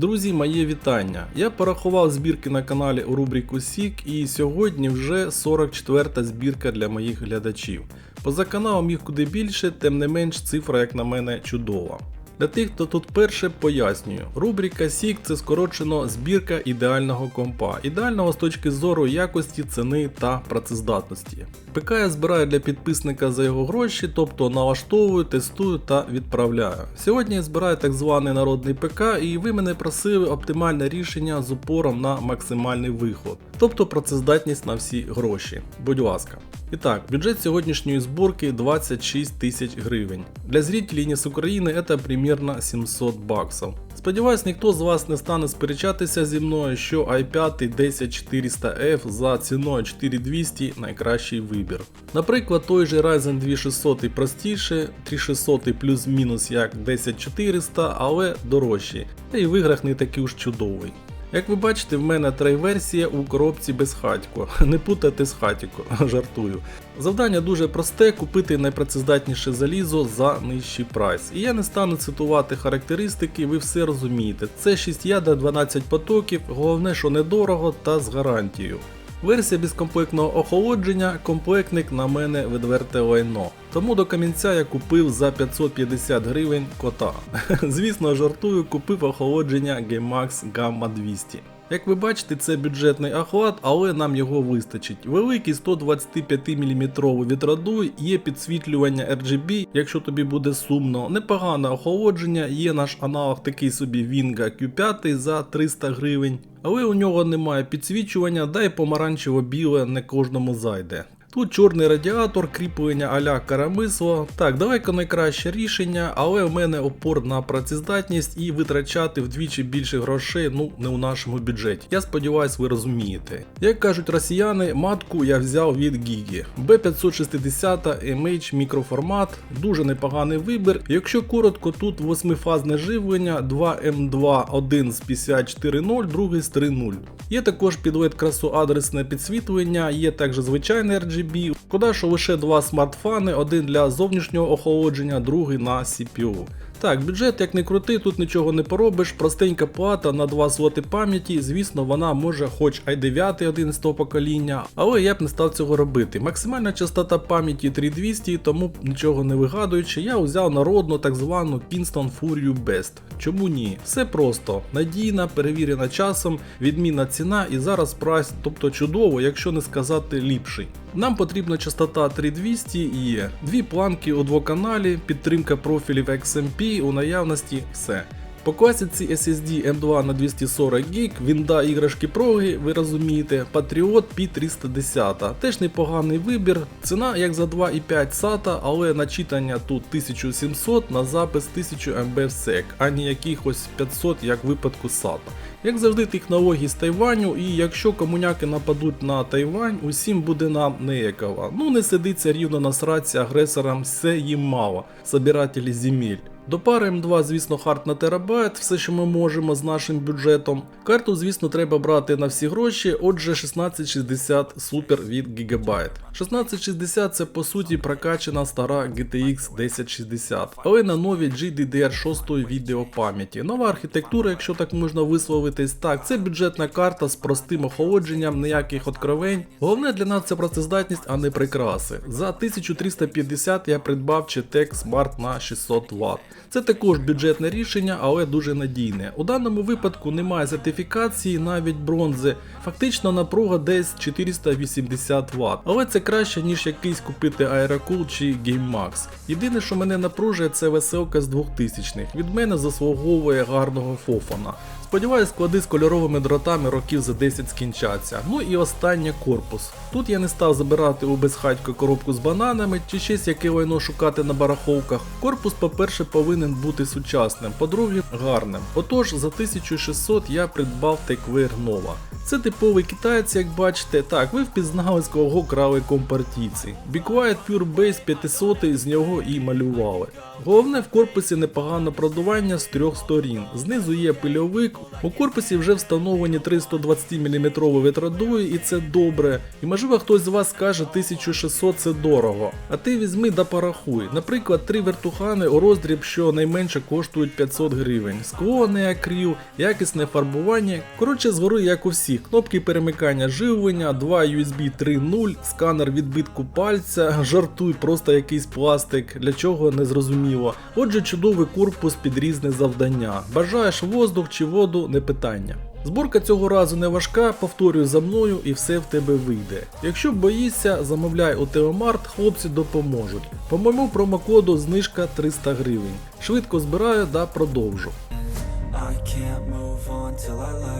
Друзі, моє вітання. Я порахував збірки на каналі у рубрику Сік і сьогодні вже 44-та збірка для моїх глядачів. Поза каналом їх куди більше, тим не менш цифра, як на мене, чудова. Для тих, хто тут перше, пояснюю. Рубрика Сік це скорочено збірка ідеального компа, ідеального з точки зору якості, ціни та працездатності. ПК я збираю для підписника за його гроші, тобто налаштовую, тестую та відправляю. Сьогодні я збираю так званий народний ПК, і ви мене просили оптимальне рішення з упором на максимальний виход, тобто працездатність на всі гроші. Будь ласка. І так, бюджет сьогоднішньої зборки 26 тисяч гривень. Для зрителей з України це примерно 700 баксів. Сподіваюсь, ніхто з вас не стане сперечатися зі мною, що i5 10400F за ціною 4200 найкращий вибір. Наприклад, той же Ryzen 2600 простіше, 3600 плюс-мінус як 10400, але дорожчий, та і в іграх не такий уж чудовий. Як ви бачите, в мене трейверсія у коробці без хатько. Не путати з хатіко, жартую. Завдання дуже просте: купити найпрацездатніше залізо за нижчий прайс. І я не стану цитувати характеристики, ви все розумієте. Це 6 ядер 12 потоків, головне, що недорого та з гарантією. Версія безкомплектного охолодження, комплектник на мене відверте лайно. Тому до камінця я купив за 550 гривень кота. Звісно, жартую, купив охолодження GameMax Gamma 200. Як ви бачите, це бюджетний охлад, але нам його вистачить. Великий 125 мм вітрадуй, є підсвітлювання RGB, якщо тобі буде сумно, непогане охолодження, є наш аналог такий собі Vinga Q5 за 300 гривень. Але у нього немає підсвічування, да й помаранчево-біле не кожному зайде. Тут чорний радіатор, кріплення аля карамисло. Так, далеко найкраще рішення, але в мене опор на працездатність і витрачати вдвічі більше грошей, ну не у нашому бюджеті. Я сподіваюсь, ви розумієте. Як кажуть росіяни, матку я взяв від Гігі. B560 MH мікроформат, дуже непоганий вибір. Якщо коротко, тут восьмифазне живлення, 2M2, один з 54.0, другий з 3.0. Є також під LED красу адресне підсвітлення, є також звичайне RGB, шкода, що лише два смартфани, один для зовнішнього охолодження, другий на CPU. Так, бюджет як не крути, тут нічого не поробиш, простенька плата на 2 слоти пам'яті, звісно, вона може хоч i9 11 покоління, але я б не став цього робити. Максимальна частота пам'яті 3200, тому нічого не вигадуючи, я взяв народну так звану Kingston Furio Best. Чому ні? Все просто, надійна, перевірена часом, відмінна ціна і зараз прайс, тобто чудово, якщо не сказати ліпший. Нам потрібна частота 3200 і. Дві планки у двоканалі, підтримка профілів XMP у наявності все. По класиці SSD M2 на 240 ГБ, вінда іграшки проги, ви розумієте, Patriot P310. Теж непоганий вибір. Ціна як за 2,5 SATA, але начитання тут 1700 на запис 1000 МБ в сек, а не якихось 500, як в випадку SATA. Як завжди, технології з Тайваню, і якщо комуняки нападуть на Тайвань, усім буде нам неякова. Ну не сидиться рівно на сраці агресорам, все їм мало, собирателі земель. До пари М2, звісно, хард на терабайт, все, що ми можемо з нашим бюджетом. Карту, звісно, треба брати на всі гроші, отже, 1660 Super від Gigabyte. 1660 це по суті прокачана стара GTX 1060, але на новій GDDR6 відеопам'яті. Нова архітектура, якщо так можна висловитись, так, це бюджетна карта з простим охолодженням, ніяких откровень. Головне для нас це працездатність, а не прикраси. За 1350 я придбав Chetek Smart на 600 Вт. Це також бюджетне рішення, але дуже надійне. У даному випадку немає сертифікації, навіть бронзи. Фактично напруга десь 480 Вт. Але це краще, ніж якийсь купити Aerocool чи GameMax. Єдине, що мене напружує, це веселка з 2000-х. Від мене заслуговує гарного фофана. Сподіваюсь, склади з кольоровими дротами років за 10 скінчаться. Ну і останнє корпус. Тут я не став забирати у безхатько коробку з бананами чи щось яке лайно шукати на бараховках. Корпус, по-перше, повинен бути сучасним, по-друге, гарним. Отож, за 1600 я придбав TechWare Nova. Це типовий китаєць, як бачите. Так, ви впізнали, з кого крали компартійці. Quiet Pure Base 500 з нього і малювали. Головне в корпусі непогане продування з трьох сторін. Знизу є пильовик. У корпусі вже встановлені 320 мм витрадуї, і це добре. І можливо хтось з вас скаже 1600 це дорого. А ти візьми да порахуй. Наприклад, три вертухани у роздріб, що найменше коштують 500 гривень. Скло не акріл, якісне фарбування. Коротше, згори як у всіх. Кнопки перемикання живлення, 2 USB 3.0, сканер відбитку пальця, жартуй, просто якийсь пластик, для чого не зрозуміло. Отже, чудовий корпус під різне завдання. Бажаєш воздух чи воду, не питання. Зборка цього разу не важка, повторюй за мною і все в тебе вийде. Якщо боїшся, замовляй у Телемарт, хлопці допоможуть. По моєму промокоду знижка 300 гривень. Швидко збираю да продовжу. I can't move on till I.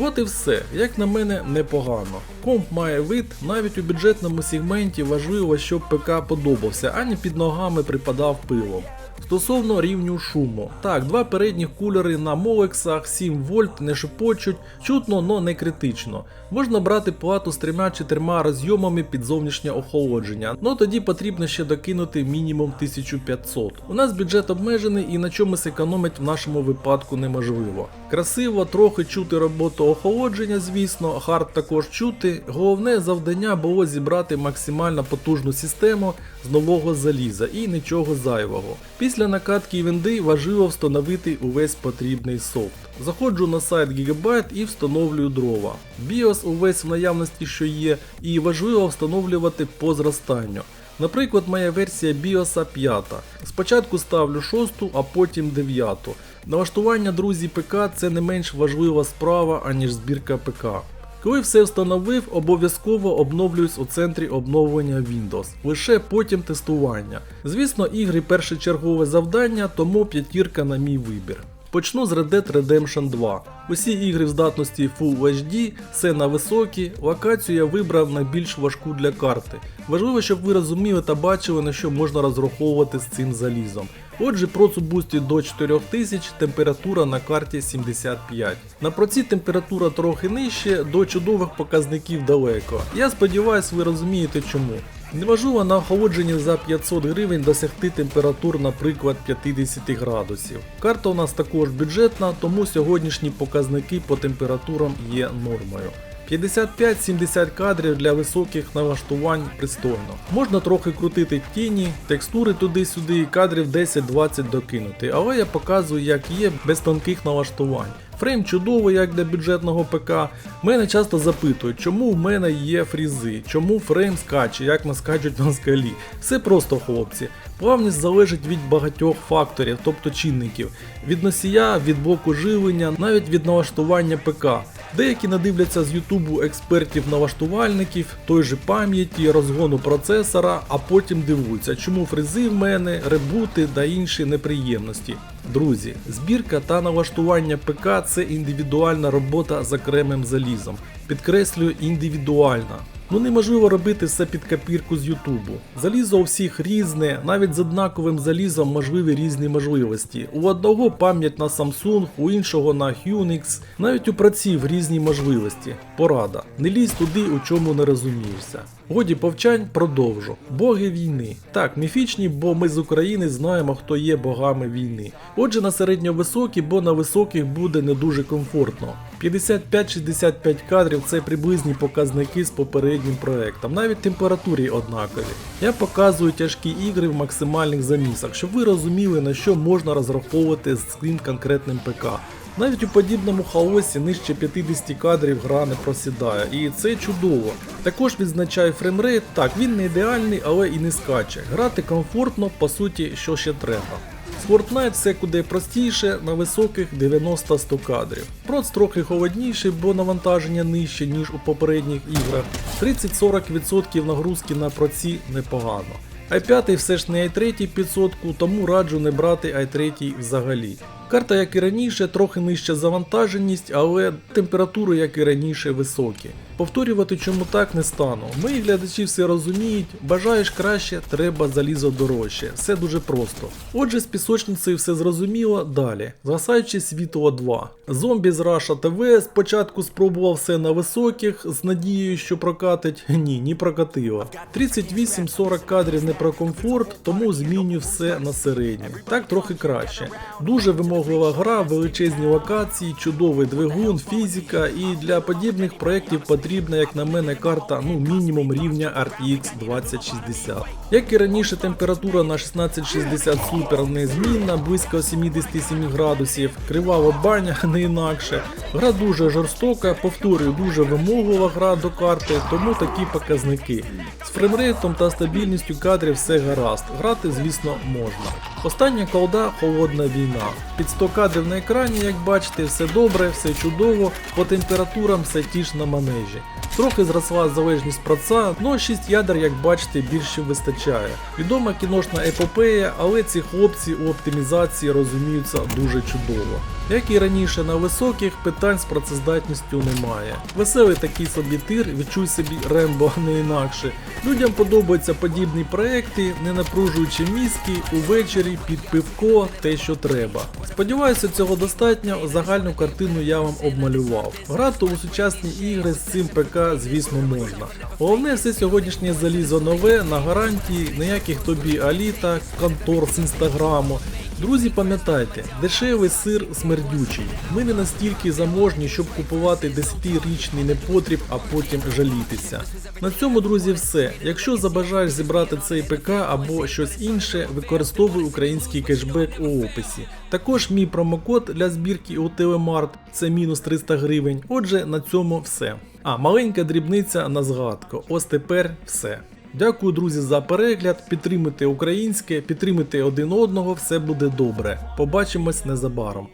От і все, як на мене, непогано. Комп має вид, навіть у бюджетному сегменті важливо, щоб ПК подобався, а не під ногами припадав пилом. Стосовно рівню шуму. Так, два передніх кулери на Молексах 7 вольт не шепочуть, чутно, но не критично. Можна брати плату з трьома чи розйомами під зовнішнє охолодження, но тоді потрібно ще докинути мінімум 1500. У нас бюджет обмежений і на чомусь економить в нашому випадку неможливо. Красиво, трохи чути роботу охолодження, звісно, хард також чути. Головне завдання було зібрати максимально потужну систему з нового заліза і нічого зайвого. Після накатки вінди важливо встановити увесь потрібний софт. Заходжу на сайт Gigabyte і встановлюю дрова. BIOS увесь в наявності, що є, і важливо встановлювати по зростанню. Наприклад, моя версія BIOS 5. Спочатку ставлю 6, а потім 9. Налаштування друзі ПК це не менш важлива справа, аніж збірка ПК. Коли все встановив, обов'язково обновлююсь у центрі обновлення Windows, лише потім тестування. Звісно, ігри першочергове завдання, тому п'ятірка на мій вибір. Почну з Red Dead Redemption 2. Усі ігри в здатності Full HD, все на високі, локацію я вибрав найбільш важку для карти. Важливо, щоб ви розуміли та бачили, на що можна розраховувати з цим залізом. Отже, процу бустить до 4000, температура на карті 75. На проці температура трохи нижче, до чудових показників далеко. Я сподіваюся, ви розумієте чому. Неважливо на охолодженні за 500 гривень досягти температур, наприклад, 50 градусів. Карта у нас також бюджетна, тому сьогоднішні показники по температурам є нормою. 55-70 кадрів для високих налаштувань пристойно. Можна трохи крутити тіні, текстури туди-сюди і кадрів 10-20 докинути, але я показую як є без тонких налаштувань. Фрейм чудовий, як для бюджетного ПК. Мене часто запитують, чому в мене є фрізи, чому фрейм скаче, як наскачуть на скалі. Все просто, хлопці. Плавність залежить від багатьох факторів, тобто чинників, від носія, від блоку живлення, навіть від налаштування ПК. Деякі надивляться з Ютубу експертів-налаштувальників, той же пам'яті, розгону процесора, а потім дивуються, чому фризи в мене, ребути та інші неприємності. Друзі, збірка та налаштування ПК це індивідуальна робота з окремим залізом. Підкреслюю, індивідуальна. Ну неможливо робити все під копірку з Ютубу. Залізо у всіх різне, навіть з однаковим залізом можливі різні можливості. У одного пам'ять на Samsung, у іншого на Unix, навіть у праців різні можливості. Порада. Не лізь туди, у чому не розумієшся. Годі повчань продовжу. Боги війни. Так, міфічні, бо ми з України знаємо, хто є богами війни. Отже, на середньовисокі, бо на високих буде не дуже комфортно. 55-65 кадрів це приблизні показники з попереднім проектом, навіть температурі однакові. Я показую тяжкі ігри в максимальних замісах, щоб ви розуміли на що можна розраховувати з цим конкретним ПК. Навіть у подібному хаосі нижче 50 кадрів гра не просідає, і це чудово. Також відзначаю фреймрейт, так він не ідеальний, але і не скаче. Грати комфортно, по суті, що ще треба. З Fortnite все куди простіше, на високих 90-100 кадрів. Проц трохи холодніший, бо навантаження нижче, ніж у попередніх іграх. 30-40% нагрузки на проці непогано. I5 все ж не i3 500, тому раджу не брати i3 взагалі. Карта, як і раніше, трохи нижча завантаженість, але температури, як і раніше, високі. Повторювати чому так не стану. Мої глядачі все розуміють, бажаєш краще, треба залізо дорожче. Все дуже просто. Отже, з пісочницею все зрозуміло. Далі. Згасаючи світло 2. Зомбі з Раша ТВ спочатку спробував все на високих, з надією, що прокатить. Ні, не прокатило. 38-40 кадрів не про комфорт, тому зміню все на середнім. Так трохи краще. Дуже вимоглива гра, величезні локації, чудовий двигун, фізика, і для подібних проєктів потрібна, як на мене, карта ну мінімум рівня RTX 2060. Як і раніше, температура на 1660 Super незмінна, близько 77 градусів, кривава баня не інакше. Гра дуже жорстока, повторюю, дуже вимоглива гра до карти, тому такі показники. З фреймрейтом та стабільністю кадрів все гаразд. Грати, звісно, можна. Остання колда холодна війна. Під 100 кадрів на екрані, як бачите, все добре, все чудово, по температурам все ті ж на манежі. Трохи зросла залежність праца, но 6 ядер, як бачите, більше вистачає. Відома кіношна епопея, але ці хлопці у оптимізації розуміються дуже чудово. Як і раніше на високих, питань з працездатністю немає. Веселий такий собі тир, відчуй собі Рембо не інакше. Людям подобаються подібні проекти, не напружуючи мізки, увечері під пивко, те, що треба. Сподіваюся, цього достатньо. Загальну картину я вам обмалював. Грати у сучасні ігри з цим ПК, звісно, можна. Головне, все сьогоднішнє залізо нове, на гарантії, ніяких тобі аліта, контор з інстаграму. Друзі, пам'ятайте, дешевий сир смердючий. Ми не настільки заможні, щоб купувати 10-річний непотріб, а потім жалітися. На цьому, друзі, все. Якщо забажаєш зібрати цей ПК або щось інше, використовуй український кешбек у описі. Також мій промокод для збірки у Телемарт це мінус 300 гривень. Отже, на цьому все. А, маленька дрібниця на згадку. Ось тепер все. Дякую, друзі, за перегляд. Підтримуйте українське, підтримуйте один одного, все буде добре. Побачимось незабаром.